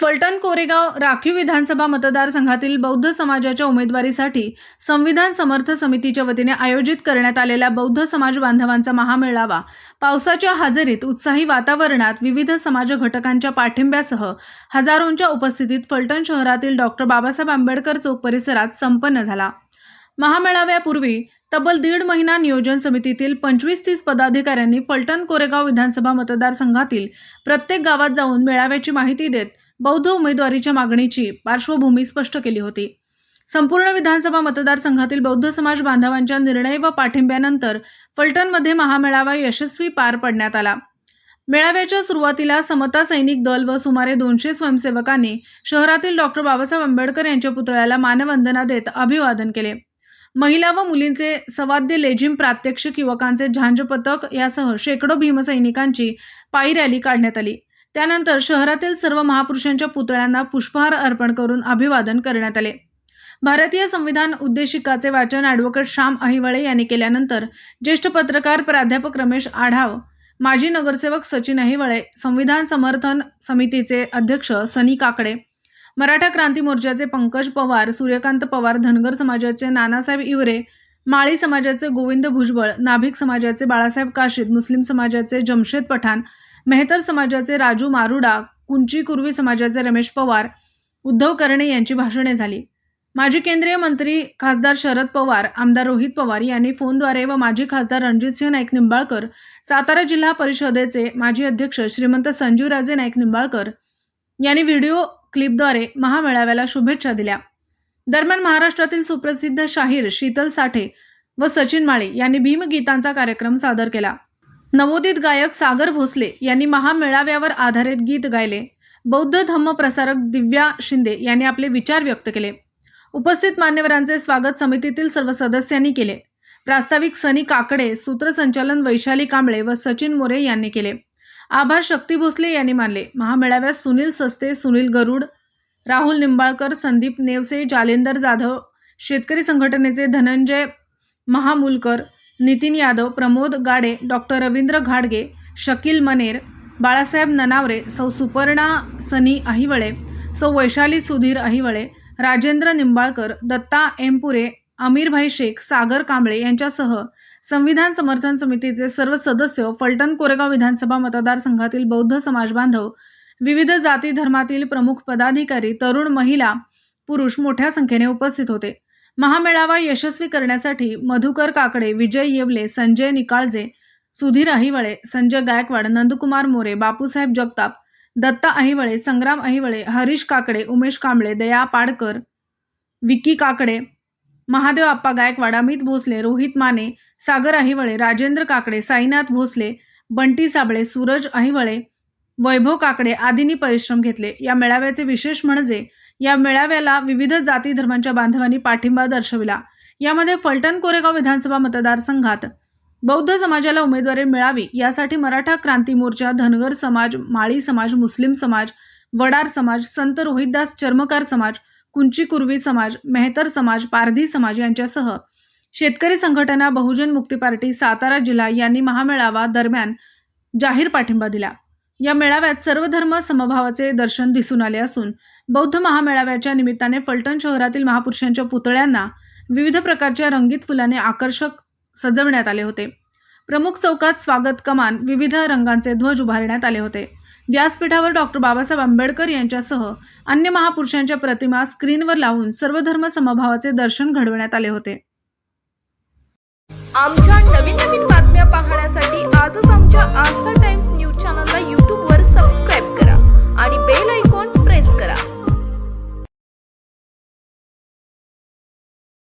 फलटण कोरेगाव राखीव विधानसभा मतदारसंघातील बौद्ध समाजाच्या उमेदवारीसाठी संविधान समर्थ समितीच्या वतीने आयोजित करण्यात आलेल्या बौद्ध समाज बांधवांचा महामेळावा पावसाच्या हजेरीत उत्साही वातावरणात विविध समाज घटकांच्या पाठिंब्यासह हजारोंच्या उपस्थितीत फलटण शहरातील डॉक्टर बाबासाहेब आंबेडकर चौक परिसरात संपन्न झाला. महामेळाव्यापूर्वी तब्बल दीड महिना नियोजन समितीतील पंचवीस तीस पदाधिकाऱ्यांनी फलटण कोरेगाव विधानसभा मतदारसंघातील प्रत्येक गावात जाऊन मेळाव्याची माहिती देत बौद्ध उमेदवारीच्या मागणीची पार्श्वभूमी स्पष्ट केली होती. संपूर्ण विधानसभा मतदारसंघातील बौद्ध समाज बांधवांच्या निर्णय व पाठिंब्यानंतर फलटणमध्ये महामेळावा यशस्वी पार पडण्यात आला. मेळाव्याच्या सुरुवातीला समता सैनिक दल व सुमारे दोनशे स्वयंसेवकांनी शहरातील डॉक्टर बाबासाहेब आंबेडकर यांच्या पुतळ्याला मानवंदना देत अभिवादन केले. महिला व मुलींचे सवाद्य लेझिम प्रात्यक्षिक युवकांचे झांज पथक यासह शेकडो भीमसैनिकांची पायी रॅली काढण्यात आली. त्यानंतर शहरातील सर्व महापुरुषांच्या पुतळ्यांना पुष्पहार अर्पण करून अभिवादन करण्यात आले. भारतीय संविधान उद्देशिकाचे वाचन ॲडव्होकेट श्याम अहिवळे यांनी केल्यानंतर ज्येष्ठ पत्रकार प्राध्यापक रमेश आढाव माजी नगरसेवक सचिन अहिवळे संविधान समर्थन समितीचे अध्यक्ष सनी काकडे मराठा क्रांती मोर्चाचे पंकज पवार सूर्यकांत पवार धनगर समाजाचे नानासाहेब इवरे माळी समाजाचे गोविंद भुजबळ नाभिक समाजाचे बाळासाहेब काशीद मुस्लिम समाजाचे जमशेद पठाण मेहतर समाजाचे राजू मारुडा कुंची कुर्वी समाजाचे रमेश पवार उद्धव कर्णे यांची भाषणे झाली. माजी केंद्रीय मंत्री खासदार शरद पवार आमदार रोहित पवार यांनी फोनद्वारे व माजी खासदार रणजितसिंह नाईक निंबाळकर सातारा जिल्हा परिषदेचे माजी अध्यक्ष श्रीमंत संजीवराजे नाईक निंबाळकर यांनी व्हिडिओ क्लिपद्वारे महामेळाव्याला शुभेच्छा दिल्या. दरम्यान महाराष्ट्रातील सुप्रसिद्ध शाहीर शीतल साठे व सचिन माळी यांनी भीमगीतांचा कार्यक्रम सादर केला. नवोदित गायक सागर भोसले यांनी महामेळाव्यावर आधारित गीत गायले. बौद्ध धम्म प्रसारक दिव्या शिंदे यांनी आपले विचार व्यक्त केले. उपस्थित मान्यवरांचे स्वागत समितीतील सर्व सदस्यांनी केले. प्रास्ताविक सनी काकडे सूत्रसंचालन वैशाली कांबळे व सचिन मोरे यांनी केले. आभार शक्ती भोसले यांनी मानले. महामेळाव्यात सुनील सस्ते सुनील गरुड राहुल निंबाळकर संदीप नेवसे जालेंदर जाधव शेतकरी संघटनेचे धनंजय महामुलकर नितीन यादव प्रमोद गाडे डॉक्टर रवींद्र घाडगे शकील मनेर बाळासाहेब ननावरे सौ सुपर्णा सनी अहिवळे सौ वैशाली सुधीर अहिवळे राजेंद्र निंबाळकर दत्ता एमपुरे अमीरभाई शेख सागर कांबळे यांच्यासह संविधान समर्थन समितीचे सर्व सदस्य फलटण कोरेगाव विधानसभा मतदारसंघातील बौद्ध समाज बांधव विविध जाती धर्मातील प्रमुख पदाधिकारी तरुण महिला पुरुष मोठ्या संख्येने उपस्थित होते. महामेळावा यशस्वी करण्यासाठी मधुकर काकडे विजय येवले संजय निकाळजे सुधीर अहिवळे संजय गायकवाड नंदकुमार मोरे बापूसाहेब जगताप दत्ता अहिवळे संग्राम अहिवळे हरीश काकडे उमेश कांबळे दया पाडकर विकी काकडे महादेव आप्पा गायकवाड अमित भोसले रोहित माने सागर अहिवळे राजेंद्र काकडे साईनाथ भोसले बंटी साबळे सूरज अहिवळे वैभव काकडे आदींनी परिश्रम घेतले. या मेळाव्याचे विशेष म्हणजे या मेळाव्याला विविध जाती धर्मांच्या बांधवांनी पाठिंबा दर्शविला. यामध्ये फलटण कोरेगाव विधानसभा मतदारसंघात बौद्ध समाजाला उमेदवारी मिळावी यासाठी मराठा क्रांती मोर्चा धनगर समाज माळी समाज मुस्लिम समाज वडार समाज संत रोहितदास चर्मकार समाज कुंची कुर्वी समाज मेहतर समाज पारधी समाज यांच्यासह शेतकरी संघटना बहुजन मुक्ती पार्टी सातारा जिल्हा यांनी महामेळावा दरम्यान जाहीर पाठिंबा दिला. या मेळाव्यात सर्व धर्म समभावाचे दर्शन दिसून आले असून बौद्ध महामेळाव्याच्या निमित्ताने फलटण शहरातील महापुरुषांच्या पुतळ्यांना विविध प्रकारच्या रंगीत फुलाने आकर्षक सजवण्यात आले होते. प्रमुख चौकात स्वागत कमान विविध रंगांचे ध्वज उभारण्यात आले होते. व्यासपीठावर डॉक्टर बाबासाहेब आंबेडकर यांच्यासह अन्य महापुरुषांच्या प्रतिमा स्क्रीनवर लावून सर्वधर्म समभावाचे दर्शन घडवण्यात आले होते. आमच्या नवीन नवीन बातम्या पाहण्यासाठी आजच आमच्या आस्था टाइम्स न्यूज